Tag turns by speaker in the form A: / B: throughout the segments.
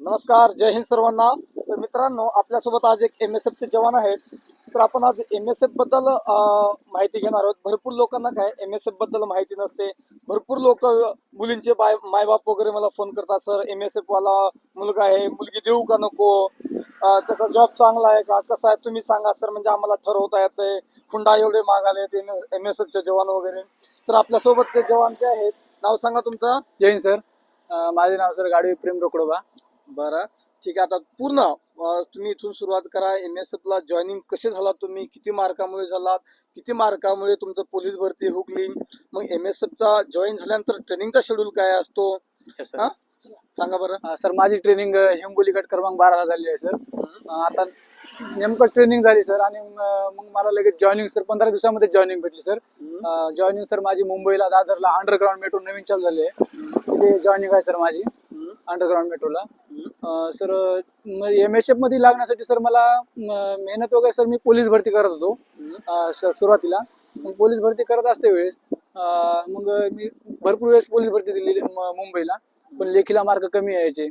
A: नमस्कार जय हिंद सर्वांना. तर मित्रांनो आपल्यासोबत आज एक एम एस एफचे जवान आहेत. तर आपण आज एम एस एफबद्दल माहिती घेणार आहोत. भरपूर लोकांना काय एम एस एफबद्दल माहिती नसते. भरपूर लोक मुलींचे बाय मायबाप वगैरे मला फोन करतात सर एम एस एफ वाला मुलगा आहे मुलगी देऊ का नको? त्याचा जॉब चांगला आहे का? कसा आहे? तुम्ही सांगा सर म्हणजे आम्हाला ठरवता येते हुंडा एवढे मागाले एम एस एफचे जवान वगैरे. तर आपल्यासोबतचे जवान जे आहेत नाव सांगा तुमचं.
B: जैन सर. माझे नाव सर गाडी प्रेम रोकडोबा.
A: बरं. ठीक आहे आता पूर्ण तुम्ही इथून सुरुवात करा. एम एस एफ ला जॉईनिंग कसे झालात तुम्ही? किती मार्कामुळे झालात? किती मार्कामुळे तुमचं पोलीस भरती हुकली मग एम एस एफ चा जॉईन झाल्यानंतर ट्रेनिंगचा शेड्यूल काय असतो. सांगा बरं.
B: सर माझी ट्रेनिंग हिंगोली गट क्रमांक बाराला झाली आहे सर. आता नेमकं ट्रेनिंग झाली सर आणि मग मला लगेच जॉईनिंग सर पंधरा दिवसामध्ये जॉईनिंग भेटली सर. जॉईनिंग सर माझी मुंबईला दादरला अंडरग्राऊंड मेट्रो नवीन चालू झाली आहे. जॉईनिंग आहे सर माझी. अंडरग्राऊंड मेट्रोला सर एम एस एफमध्ये लागण्यासाठी सर मला मेहनत वगैरे सर मी पोलीस भरती करत होतो सुरुवातीला. मग पोलीस भरती करत असते वेळेस मग मी भरपूर वेळेस पोलीस भरती दिली मुंबईला. पण लेखीला मार्क कमी यायचे.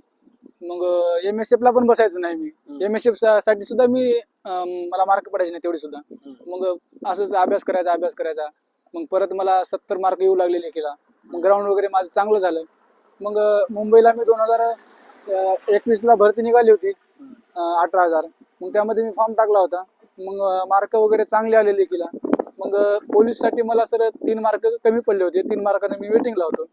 B: मग एम एस एफ ला पण बसायचं नाही मी. एम एस एफसाठी सुद्धा मी मला मार्क पडायचे नाही तेवढे सुद्धा. मग असंच अभ्यास करायचा अभ्यास करायचा. मग परत मला सत्तर मार्क येऊ लागले लेखीला. मग ग्राउंड वगैरे माझं चांगलं झालं. मग मुंबईला मी दोन हजार एकवीसला भरती निघाली होती अठरा हजार. मग त्यामध्ये मी फॉर्म टाकला होता. मग मार्क वगैरे चांगले आले लेखीला मग पोलीससाठी मला सर तीन मार्क कमी पडले होते. तीन मार्काने मी वेटिंगला होतो.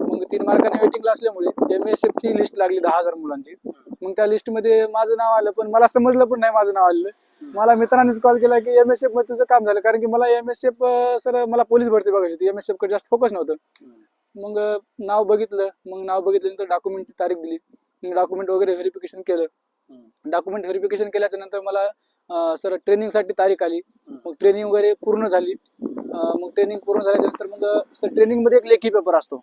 B: मग तीन मार्काने वेटिंगला असल्यामुळे एम एस ची लिस्ट लागली दहा हजार मुलांची. मग त्या लिस्टमध्ये माझं नाव आलं पण मला समजलं पण नाही माझं नाव आलेलं. मला मित्रांनीच कॉल केला की एम एस एफमध्ये तुझं काम झालं. कारण की मला एम एस एफ सर मला पोलीस भरती बघायची होती. एम एस एफकडे जास्त फोकस नव्हतं. मग नाव बघितलं. मग नाव बघितल्यानंतर डॉक्युमेंटची तारीख दिली. मग डॉक्युमेंट वगैरे व्हेरिफिकेशन केलं. डॉक्युमेंट व्हेरिफिकेशन केल्याच्यानंतर मला सर ट्रेनिंगसाठी तारीख आली. मग ट्रेनिंग वगैरे पूर्ण झाली. मग ट्रेनिंग पूर्ण झाल्याच्यानंतर मग सर ट्रेनिंगमध्ये एक लेखी पेपर असतो.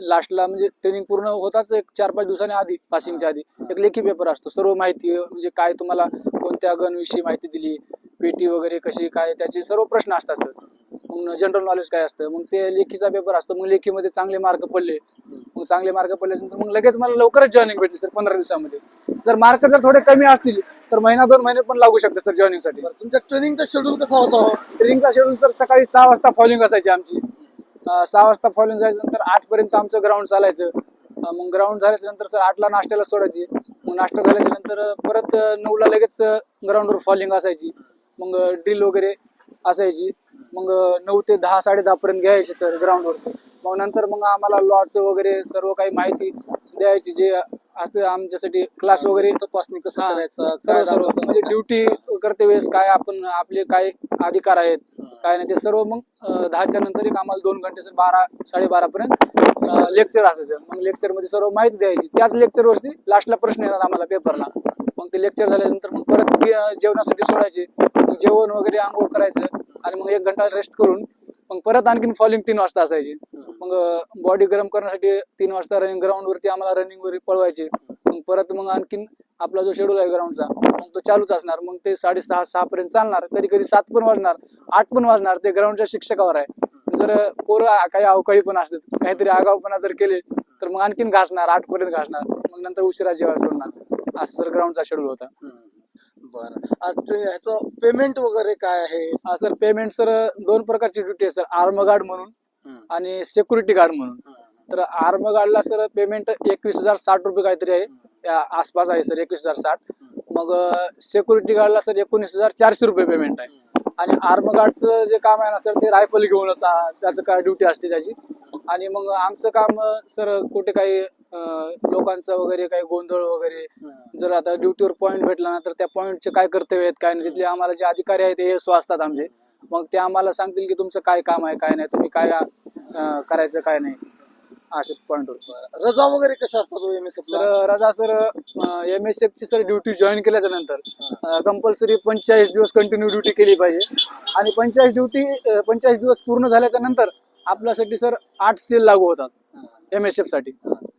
B: लास्टला म्हणजे ट्रेनिंग पूर्ण होताच एक चार पाच दिवसांनी आधी पासिंगच्या आधी एक लेखी पेपर असतो. सर्व माहिती म्हणजे काय तुम्हाला कोणत्या गन विषयी माहिती दिली पेटी वगैरे कशी काय त्याचे सर्व प्रश्न असतात सर मग जनरल नॉलेज काय असतं? मग ते लेखीचा पेपर असतो मग लेखीमध्ये चांगले मार्क पडले. मग चांगले मार्क पडल्यानंतर मग लगेच मला लवकरच जॉईनिंग भेटली सर पंधरा दिवसामध्ये. जर मार्क जर थोडे कमी असतील तर महिना दोन महिने पण लागू शकते सर जॉईनिंगसाठी
A: तुमच्या ट्रेनिंगचा शेड्यूल कसा होता?
B: ट्रेनिंगचा शेड्यूल तर सकाळी सहा वाजता फॉलोइंग असायची आमची. सहा वाजता फॉलोइंग जायचं नंतर आठ पर्यंत आमचं ग्राउंड चालायचं. मग ग्राउंड झाल्याच्यानंतर सर आठला नाश्त्याला सोडायची. मग नाश्ता झाल्याच्यानंतर परत नऊला लगेच ग्राउंडवर फॉलिंग असायची. मग ड्रिल वगैरे असायची. मग नऊ ते दहा साडे दहा पर्यंत घ्यायचे सर ग्राउंडवर मग नंतर मग आम्हाला लॉचं वगैरे सर्व काही माहिती द्यायची जे असते आमच्यासाठी क्लास वगैरे
A: तपासणी कसं. करायचं
B: सर्व सर्व? म्हणजे ड्युटी करते वेळेस काय आपण आपले काय अधिकार आहेत काय नाही ते सर्व मग दहाच्या नंतर एक आम्हाला दोन घंटे सर बारा साडेबारा पर्यंत लेक्चर असायचं. मग लेक्चरमध्ये सर्व माहिती द्यायची. त्याच लेक्चर वरती लास्टला प्रश्न येणार आम्हाला पेपरला मग ते लेक्चर झाल्यानंतर मग परत जेवणासाठी सोडायचे. जेवण वगैरे आंघोळ करायचं आणि मग एक घंटा रेस्ट करून मग परत आणखीन फॉलिंग तीन वाजता असायची. मग बॉडी गरम करण्यासाठी तीन वाजता रनिंग ग्राउंड वरती आम्हाला रनिंग वगैरे पळवायचे. मग परत मग आणखीन आपला जो शेड्यूल आहे ग्राउंडचा मग तो चालूच असणार. मग ते साडेसहा सहा पर्यंत चालणार. कधी कधी सात पण वाजणार आठ पण वाजणार. ते ग्राउंडच्या शिक्षकावर आहे. जर पोरं काही अवकाळी पण असतात काहीतरी आगाऊपणा जर केले तर मग आणखीन घासणार आठ पर्यंत घासणार. मग नंतर उशिरा जेवायला सोडणार. असं सर ग्राउंडचा शेड्यूल होता.
A: बरं. आता ते ह्याचं पेमेंट वगैरे काय आहे?
B: हा सर पेमेंट सर दोन प्रकारची ड्युटी आहे सर. आर्म गार्ड म्हणून. आणि सिक्युरिटी गार्ड म्हणून. तर आर्म गार्डला सर पेमेंट एकवीस हजार साठ रुपये काहीतरी आहे. त्या आसपास आहे सर एकवीस हजार साठ. मग सिक्युरिटी गार्डला सर एकोणीस हजार चारशे रुपये पेमेंट आहे. आणि आर्म गार्डचं जे काम आहे ना सर ते रायफल घेऊनच आ- त्याचं काय ड्युटी असते त्याची. आणि मग आमचं काम सर कुठे काही लोकांचं वगैरे काही गोंधळ वगैरे. जर आता ड्युटीवर पॉईंट भेटला ना तर त्या पॉईंटचे काय कर्तव्य आहेत काय नाही? तिथले आम्हाला जे अधिकारी आहेत ते एसओ असतात आमचे. मग ते आम्हाला सांगतील की तुमचं काय काम आहे काय नाही? तुम्ही काय करायचं काय नाही? असे पॉईंटवर
A: रजा वगैरे कशा असतात एम एस एफ
B: सर रजा सर एम एस एफ ची सर ड्युटी जॉईन केल्याच्यानंतर कंपल्सरी पंचेचाळीस दिवस कंटिन्यू ड्युटी केली पाहिजे. आणि पंचेचाळीस ड्युटी पंचेचाळीस दिवस पूर्ण झाल्याच्यानंतर आपल्यासाठी सर आठ सेल लागू होतात एम एस एफसाठी.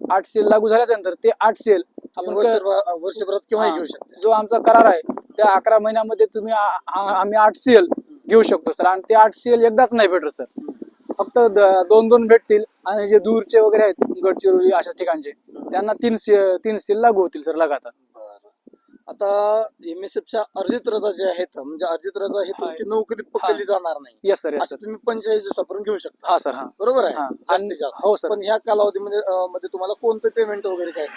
B: आठ सेल लागू झाल्याच्यानंतर ते आठ सेल आपण
A: वर्षभरात
B: हा.
A: घेऊ शकते.
B: जो आमचा करार आहे त्या अकरा महिन्यामध्ये तुम्ही आम्ही आठ सीएल घेऊ शकतो सर. आणि ते आठ सीएल एकदाच नाही भेटत सर. फक्त दोन दोन भेटतील आणि जे दूरचे वगैरे आहेत गडचिरोली अशा ठिकाणचे त्यांना तीन सी- तीन सील लागू होतील सर लगातार.
A: आता एम एस एफच्या अर्जित रजा जे आहेत म्हणजे अर्जित रजा हे तुमची नोकरी पकडली जाणार नाही.
B: येस सर येस
A: असं
B: सर
A: तुम्ही पंचेचाळीस दिवसापर्यंत घेऊ शकता.
B: हा सर हा.
A: बरोबर आहे?
B: हा.
A: जास्तीत
B: आणि-
A: जास्त.
B: हो सर
A: पण ह्या कालावधीमध्ये अं, मध्ये तुम्हाला कोणतं पेमेंट वगैरे काय?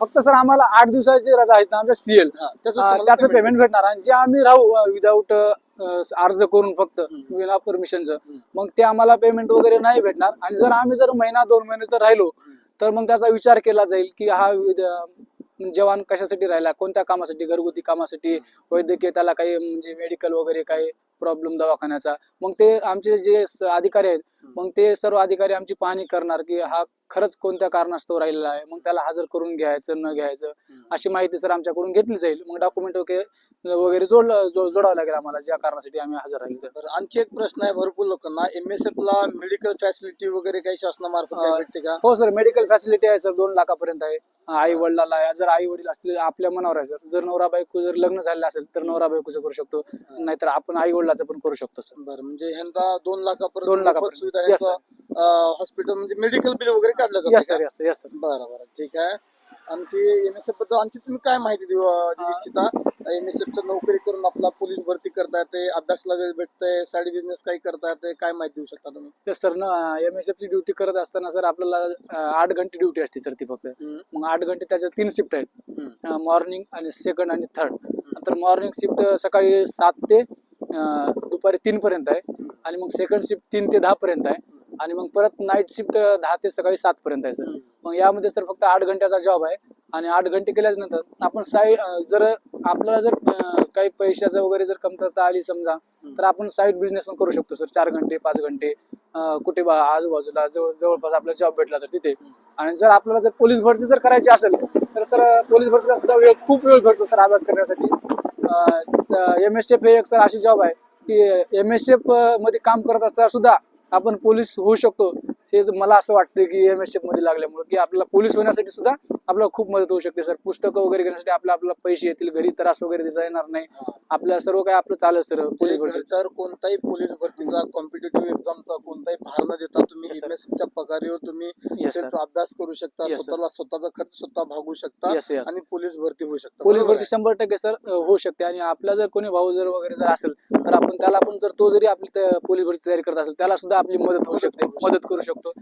B: फक्त सर आम्हाला आठ दिवसाची रजा आहेत ना आमच्या सीएल
A: हा, त्याचं तुम्हाला
B: त्याचं
A: payment
B: पेमेंट भेटणार आणि जे आम्ही राहू विदाऊट अर्ज करून फक्त विना परमिशनचं मग ते आम्हाला पेमेंट वगैरे नाही भेटणार. आणि जर आम्ही जर महिना दोन महिने जर राहिलो तर मग त्याचा विचार केला जाईल की हा विद- जवान कशासाठी राहिला? कोणत्या कामासाठी? घरगुती कामासाठी? वैद्यकीय त्याला काही म्हणजे मेडिकल वगैरे काही प्रॉब्लेम दवाखान्याचा? मग ते आमचे जे अधिकारी आहेत मग ते सर्व अधिकारी आमची पाहणी करणार की हा खरंच कोणत्या कारणास्तव राहिलेला आहे? मग त्याला हजर करून घ्यायचं न घ्यायचं अशी माहिती सर आमच्याकडून घेतली जाईल. मग डॉक्युमेंट वगैरे वगैरे जोड जो- जोडावं लागेल आम्हाला ज्या कारणासाठी आम्ही हजर राहिलो तर.
A: आणखी एक प्रश्न आहे भरपूर लोकांना. एम एस एफ ला मेडिकल फॅसिलिटी वगैरे काही शासनामार्फत काय भेटते का?
B: हो सर मेडिकल फॅसिलिटी आहे सर दोन लाखापर्यंत आहे. आई वडिलाला आहे. जर आई वडील असतील आपल्या मनावर आहे सर. जर नवरा बायको जर लग्न झालेलं असेल तर नवरा बायकोचं करू शकतो. नाहीतर आपण आई वडिलाचं पण करू शकतो सर.
A: बरं म्हणजे ह्यांना दोन लाखापर्यंत
B: दोन लाखापर्यंत.
A: सुविधा हॉस्पिटल म्हणजे मेडिकल बिल वगैरे काढलं जातं बरं बरं. ठीक आहे. आणखी एम एस एफबद्दल आणखी तुम्ही काय माहिती देऊ देऊ इच्छिता? एम एस एफ नोकरी करून आपला पोलीस भरती करता येते अभ्यासला वेळ भेटते साईड बिझनेस काही करता येते काय माहिती देऊ शकता तुम्ही?
B: येस सर ना एम एस ची ड्युटी करत असताना सर आपल्याला आठ घंटे ड्युटी असते सर ती फक्त. मग आठ घंटे त्याच्या तीन शिफ्ट आहेत. मॉर्निंग आणि सेकंड आणि थर्ड तर मॉर्निंग शिफ्ट सकाळी सात ते दुपारी तीन पर्यंत आहे. आणि मग सेकंड शिफ्ट तीन ते दहा पर्यंत आहे. आणि मग परत नाईट शिफ्ट दहा ते सकाळी सात पर्यंत आहे सर मग यामध्ये सर फक्त आठ घंट्याचा जॉब आहे. आणि आठ घंटे केल्याच नंतर आपण साईड जर आपल्याला जर काही पैशाचं वगैरे जर कमतरता आली समजा तर आपण साईड बिझनेस पण करू शकतो सर चार घंटे पाच घंटे कुठे बा आजूबाजूला जवळ जवळपास आपला जॉब भेटला तर तिथे. आणि जर आपल्याला जर पोलीस भरती जर करायची असेल तर सर पोलीस भरतीला सुद्धा वेळ खूप वेळ भेटतो सर अभ्यास करण्यासाठी. एम एस एफ हे एक सर अशी जॉब आहे की एम एस एफमध्ये काम करत असताना सुद्धा आपण पोलीस होऊ शकतो. हे मला असं वाटतं की एम एस एफमध्ये लागल्यामुळे की आपल्याला पोलीस होण्यासाठी सुद्धा आपल्याला खूप मदत होऊ शकते सर. पुस्तकं वगैरे घेण्यासाठी आपल्या आपल्याला पैसे येतील घरी त्रास वगैरे देता येणार नाही. आपल्या सर्व काही आपलं चालेल सर पोलीस भरती.
A: घरच्यावर कोणताही पोलीस भरतीचा कॉम्पिटेटिव्ह एक्झामचा कोणताही भार न देता तुम्ही पगारीवर तुम्ही अभ्यास करू शकता. स्वतःला स्वतःचा खर्च स्वतः भागू शकता. आणि पोलीस भरती होऊ शकता.
B: पोलीस भरती शंभर टक्के सर होऊ शकते आणि आपला जर कोणी भाऊ जर वगैरे जर असेल तर आपण त्याला पण जर तो जरी आपली पोलीस भरती तयारी करत असेल त्याला सुद्धा आपली मदत होऊ शकते मदत करू शकतो.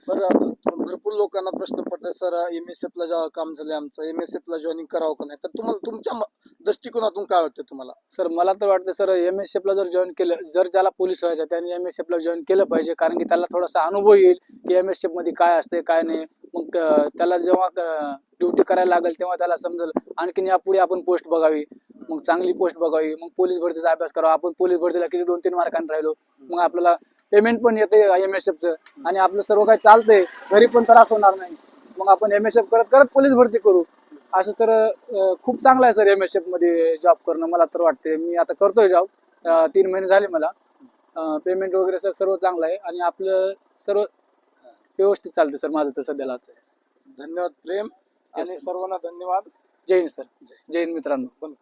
A: भरपूर लोकांना प्रश्न पडतात सर एम एस एफला जेव्हा काम झालं आमचं. एम एस एफला जॉईनिंग करावं का नाही? तर तुम्हाला तुमच्या दृष्टिकोनातून काय वाटतं तुम्हाला?
B: सर मला तर वाटतं सर एम एस ला जर जॉईन केलं जर ज्याला पोलीस व्हायचं त्याने एम एस ला जॉईन केलं पाहिजे. कारण की त्याला थोडासा अनुभव येईल की एम एसमध्ये काय असते काय नाही. मग त्याला जेव्हा ड्युटी करायला लागेल तेव्हा त्याला समजेल आणखीन यापुढे आपण पोस्ट बघावी. मग चांगली पोस्ट बघावी. मग पोलीस भरतीचा अभ्यास करावा. आपण पोलीस भरतीला किती दोन तीन मार्कांनी राहिलो. मग आपल्याला पेमेंट पण येते एम एस चं. आणि आपलं सर्व काही चालतंय घरी पण त्रास होणार नाही. मग आपण एम एस एफ करत करत पोलीस भरती करू. असं सर खूप चांगलं आहे सर एम एस एफमध्ये जॉब करणं मला तर वाटते मी आता करतोय जॉब तीन महिने झाले मला. पेमेंट वगैरे सर सर्व चांगलं आहे. आणि आपलं सर्व व्यवस्थित चालतं सर माझं तर सध्याला
A: धन्यवाद प्रेम. आणि. सर्वांना धन्यवाद.
B: जय हिंद सर जय हिंद मित्रांनो.